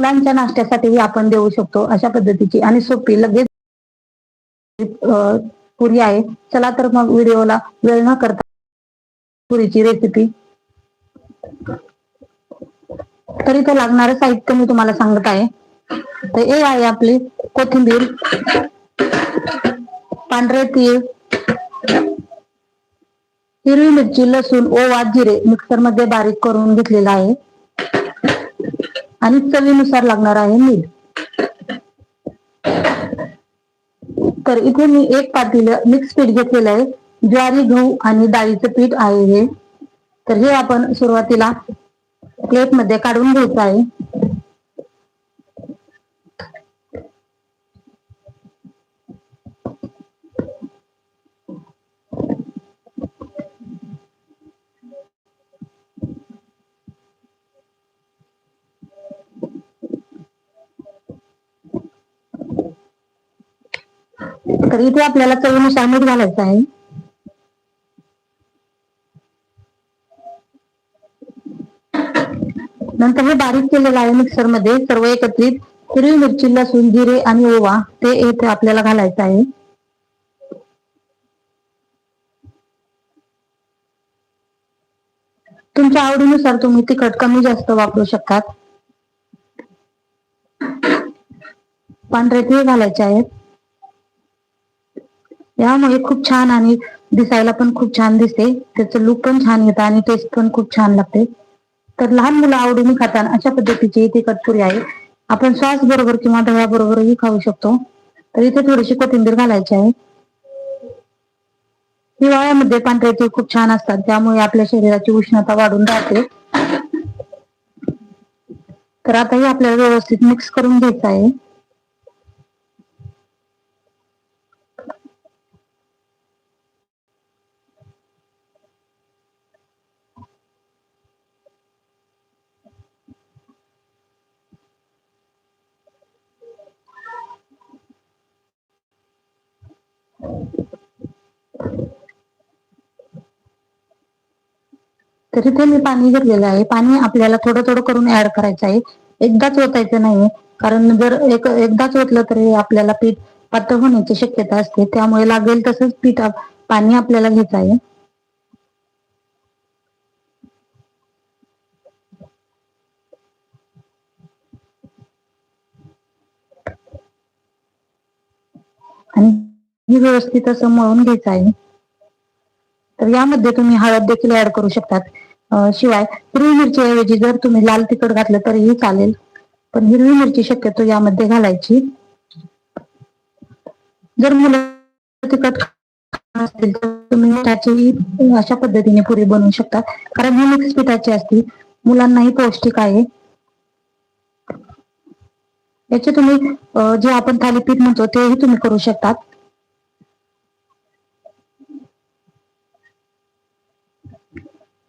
मुलांच्या नाश्त्यासाठीही आपण देऊ शकतो अशा पद्धतीची. आणि सोपी लगेच पुरी आहे. चला तर मग व्हिडिओला वेळ न करता पुरीची रेसिपी तर इथं लागणारं साहित्य मी तुम्हाला सांगत आहे. तर हे आहे आपली कोथिंबीर पांढरे तीळ हिरवी मिरची लसूण ओवा जिरे मिक्सरमध्ये बारीक करून घेतलेला आहे. आणि चवीनुसार लागणार आहे मीठ. तर इथे मी एक पातील मिक्स पीठ घेतलेलं आहे. ज्वारी गहू आणि डाळीचं पीठ आहे हे. तर हे आपण सुरुवातीला प्लेटमध्ये काढून घ्यायचं आहे. तर इथे आपल्याला चवीनुसार मीठ घालायचं आहे. नंतर हे बारीक केलेलं आहे मिक्सरमध्ये सर्व एकत्रित. हिरवी मिरची लसूण जिरे आणि ओवा ते येथे आपल्याला घालायचं आहे. तुमच्या आवडीनुसार तुम्ही तिखट कमी जास्त वापरू शकतात. पांढरे तीळ घालायचे आहेत. यामुळे खूप छान आणि दिसायला पण खूप छान दिसते. त्याचं लुक पण छान येतं आणि टेस्ट पण खूप छान लागते. तर लहान मुलं आवडीने खातात. अशा पद्धतीची इथे कटपुरी आहे. आपण श्वास बरोबर किंवा दह्या बरोबरही खाऊ शकतो. तर इथे थोडीशी कोथिंबीर घालायची आहे. हिवाळ्यामध्ये पांढरे खूप छान असतात. त्यामुळे आपल्या शरीराची उष्णता वाढून राहते तर आता हे आपल्याला व्यवस्थित मिक्स करून घ्यायचं आहे. तर इथे मी पाणी घेतलेलं आहे. पाणी आपल्याला थोडं थोडं करून ऍड करायचं आहे. एकदाच ओतायचं नाही. कारण जर एक एकदाच ओतलं तरी आपल्याला पीठ पातळ होण्याची शक्यता असते. त्यामुळे लागेल तसंच पीठ पाणी आपल्याला घ्यायचं आहे. आणि हे व्यवस्थित असं मळून घ्यायचं आहे. तर यामध्ये तुम्ही हळद देखील ऍड करू शकतात. शिवाय हिरवी मिरची ऐवजी जर तुम्ही लाल तिखट घातलं तरीही चालेल. पण हिरवी मिरची शक्यतो यामध्ये घालायची. जर मुलं तिखट असतील तर तुम्ही मिठाची अशा पद्धतीने पुरी बनवू शकता. कारण ही मिक्स पिठाची असते. मुलांनाही पौष्टिक आहे. याचे तुम्ही जे आपण थालीपीठ म्हणतो तेही तुम्ही करू शकतात.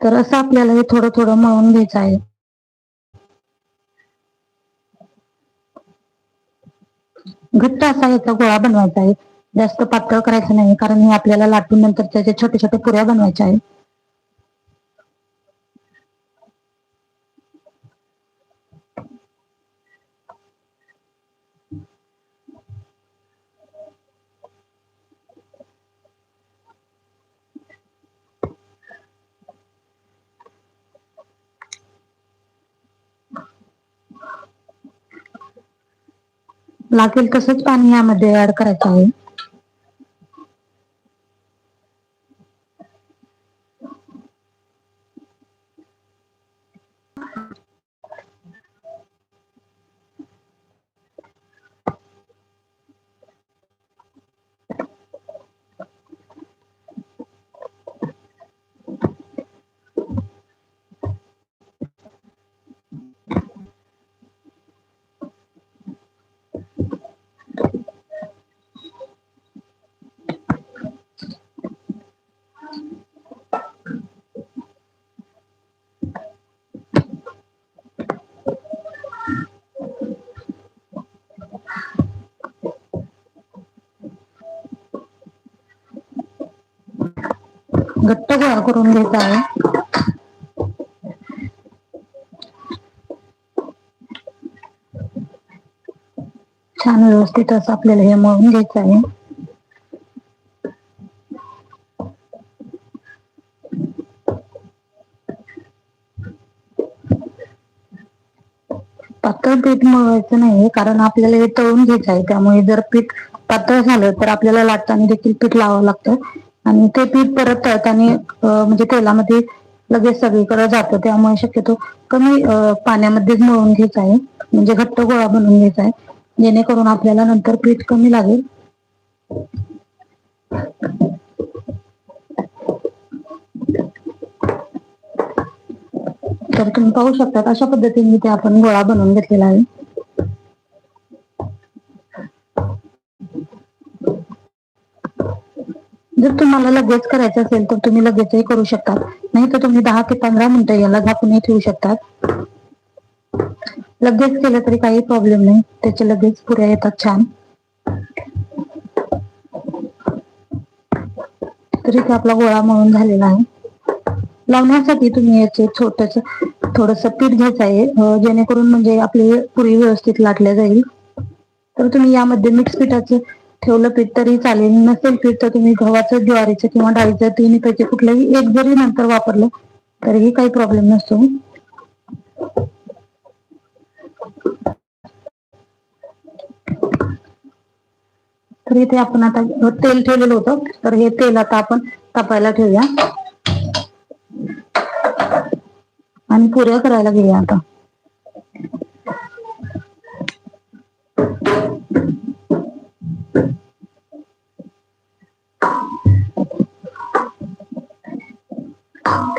तर असं आपल्याला हे थोडं थोडं मळून घ्यायचं आहे. घट्ट असा याचा गोळा बनवायचा आहे. जास्त पातळ करायचं नाही कारण हे आपल्याला लाटून नंतर त्याच्या छोट्या छोट्या पुऱ्या बनवायच्या आहेत लागेल तसंच पाणी यामध्ये ऍड करायचं आहे. घट्ट गोळा करून घ्यायचा आहे. छान व्यवस्थित असं आपल्याला हे मळून घ्यायचं आहे. पातळ पीठ मळवायचं नाहीये कारण आपल्याला हे तळून घ्यायचं आहे. त्यामुळे जर पीठ पातळ झालं तर आपल्याला लाटताना देखील पीठ लावावं लागतं. आणि ते पीठ परत तळताना म्हणजे तेलामध्ये लगेच सगळीकडे जातं. त्यामुळे शक्यतो कमी पाण्यामध्येच मळून घ्यायचं आहे. म्हणजे घट्ट गोळा बनवून घ्यायचा आहे. जेणेकरून आपल्याला नंतर पीठ कमी लागेल. तर तुम्ही पाहू शकता अशा पद्धतीने ते आपण गोळा बनवून घेतलेला आहे. जर तुम्हाला लगेच करायचं असेल तर तुम्ही लगेचही करू शकता नाही तर तुम्ही दहा ते पंधरा मिनिटं याला झाकूनही ठेवू शकतात. लगेच केलं तरी काही प्रॉब्लेम नाही. त्याचे लगेच पुऱ्या येतात छान. तरी ते आपला गोळा म्हणून झालेला आहे. लावण्यासाठी तुम्ही याचे छोटस थोडस पीठ घ्यायचं आहे. जेणेकरून म्हणजे आपली पुरी व्यवस्थित लाटल्या जाईल. तर तुम्ही यामध्ये मिक्स पिठाचं ठेवलं पीठ तरी चालेल. नसेल पीठ तर तुम्ही गव्हाचं ज्वारीचं किंवा डाळीचं तिन्ही पैकी कुठलंही एक जरी नंतर वापरलं तरीही काही प्रॉब्लेम नसतो. तर इथे आपण आता तेल ठेवलेलं होतं. तर हे तेल आता आपण तापायला ठेवूया. आणि पुऱ्या करायला घेऊया आता.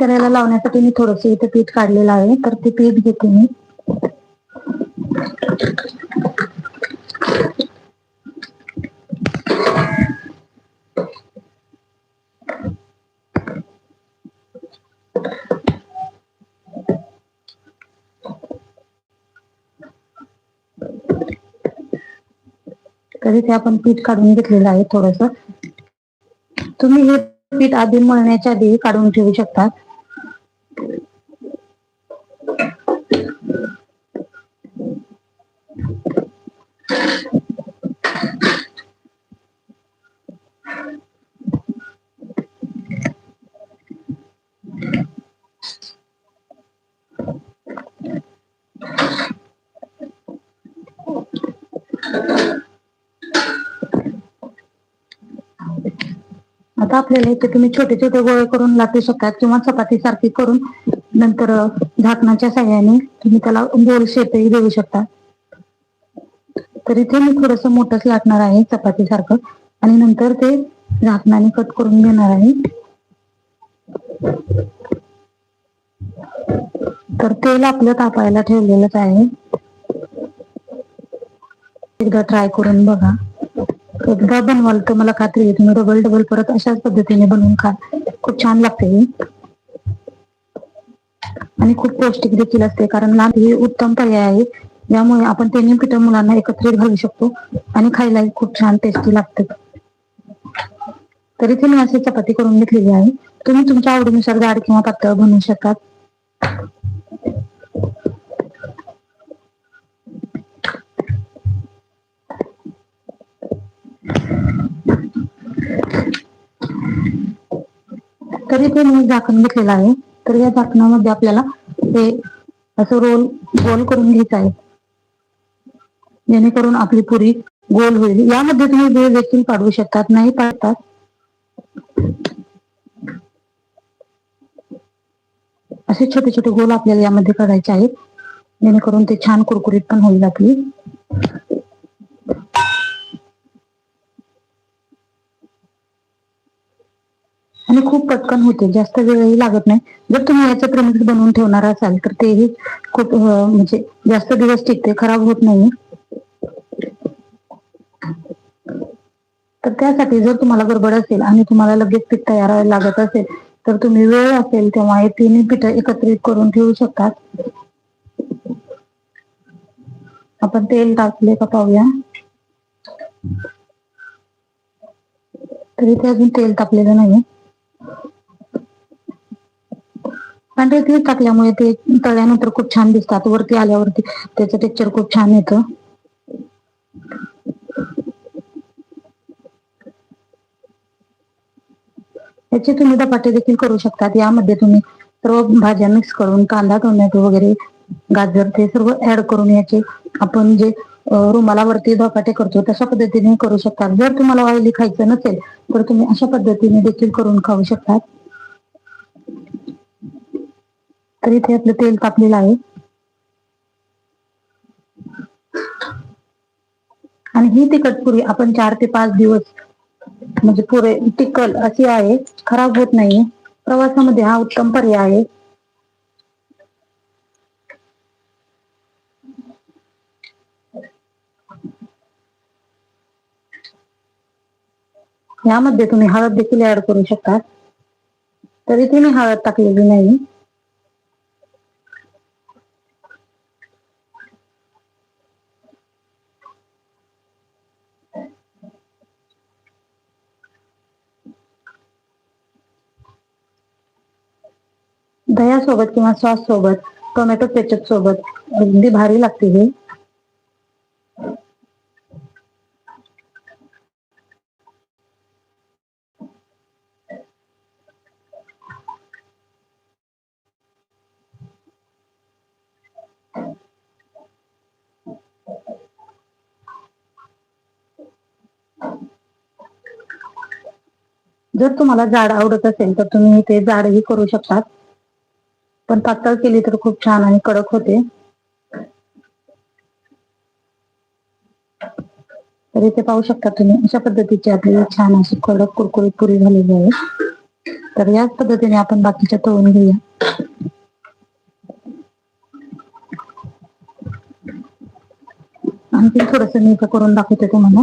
करायला लावण्यासाठी मी थोडस इथे पीठ काढलेलं आहे. तर ते पीठ घेते मी. कधी ते आपण पीठ काढून घेतलेलं आहे थोडस. तुम्ही हे पीठ आधी मळण्याच्या आधी काढून ठेवू शकता. आता आपल्याला इथे तुम्ही छोटे छोटे गोळे करून लाटू शकतात किंवा चपाती सारखी करून नंतर झाकणाच्या साह्याने तुम्ही त्याला गोल शेपही देऊ शकता. तर इथे मी थोडस मोठंच लाटणार आहे चपाती सारखं आणि नंतर ते झाकणाने कट करून घेणार आहे. तर तेल आपलं तापायला ठेवलेलंच आहे. एकदा ट्राय करून बघा. एकदा बनवाल तर मला खात्री आहे तुम्ही डबल डबल परत अशाच पद्धतीने बनवून खा. खूप छान लागते आणि खूप पौष्टिक देखील असते कारण लाल हे उत्तम पर्याय आहे. यामुळे आपण तिन्ही पिठं मुलांना एकत्रित घालू शकतो आणि खायलाही खूप छान टेस्टी लागते. तरी ते मी अशी चपाती करून घेतलेली आहे. तुम्ही तुमच्या आवडीनुसार जाड किंवा पातळ बनवू शकतात तरी ते मी झाकण घेतलेलं आहे. तर या झाकणामध्ये आपल्याला हे असं रोल गोल करून घ्यायचं आहे. जेणेकरून आपली पुरी गोल होईल. यामध्ये तुम्ही वेळ देखील पाडवू शकतात नाही पाडतात. असे छोटे छोटे गोल आपल्याला यामध्ये काढायचे आहेत. जेणेकरून ते छान कुरकुरीत पण होईल आपली. आणि खूप पटकन होते जास्त वेळही लागत नाही. जर तुम्ही याचं प्रेमिक्स बनवून ठेवणार असाल तर तेही खूप म्हणजे जास्त दिवस टिकते खराब होत नाही. तर त्यासाठी जर तुम्हाला गडबड असेल आणि तुम्हाला लगेच पीठ तयार लागत असेल तर तुम्ही वेळ असेल तेव्हा हे तिन्ही पीठ एकत्रित करून ठेवू शकतात. आपण तेल टाकले का पाहूया. तरी ते अजून तेल तापलेलं नाही पांढरे तीळ टाकल्यामुळे ते तळल्यानंतर खूप छान दिसतात. वरती आल्यावरती त्याचं टेक्चर खूप छान येतं. याचे तुम्ही धपाटे देखील करू शकतात. यामध्ये तुम्ही सर्व भाज्या मिक्स करून कांदा टोमॅटो वगैरे गाजर ते सर्व ऍड करून याचे आपण जे रुमालावरती धपाटे करतो तशा पद्धतीने करू शकतात. जर तुम्हाला ऑइली खायचं नसेल तर तुम्ही अशा पद्धतीने देखील करून खाऊ शकतात. तर इथे आपलं तेल तापलेलं आहे. आणि ही तिखटपुरी आपण चार ते पाच दिवस म्हणजे पुरे टिकल अशी आहे खराब होत नाही प्रवासामध्ये हा उत्तम पर्याय आहे. यामध्ये तुम्ही हळद देखील ऍड करू शकता. तर इथे मी हळद टाकलेली नाही. दह्यासोबत किंवा सॉस सोबत टोमॅटो केचप सोबत अगदी भारी लागते हे. जर तुम्हाला जाड आवडत असेल तर तुम्ही ते जाडही करू शकतात. पण पातळ केली तर खूप छान आणि कडक होते. तर इथे पाहू शकता तुम्ही अशा पद्धतीची आपली छान अशी कडक कुरकुरीत पुरी झालेली आहे. तर याच पद्धतीने आपण बाकीच्या तळून घेऊया. आणखी थोडस मी इथं करून दाखवते तुम्हाला.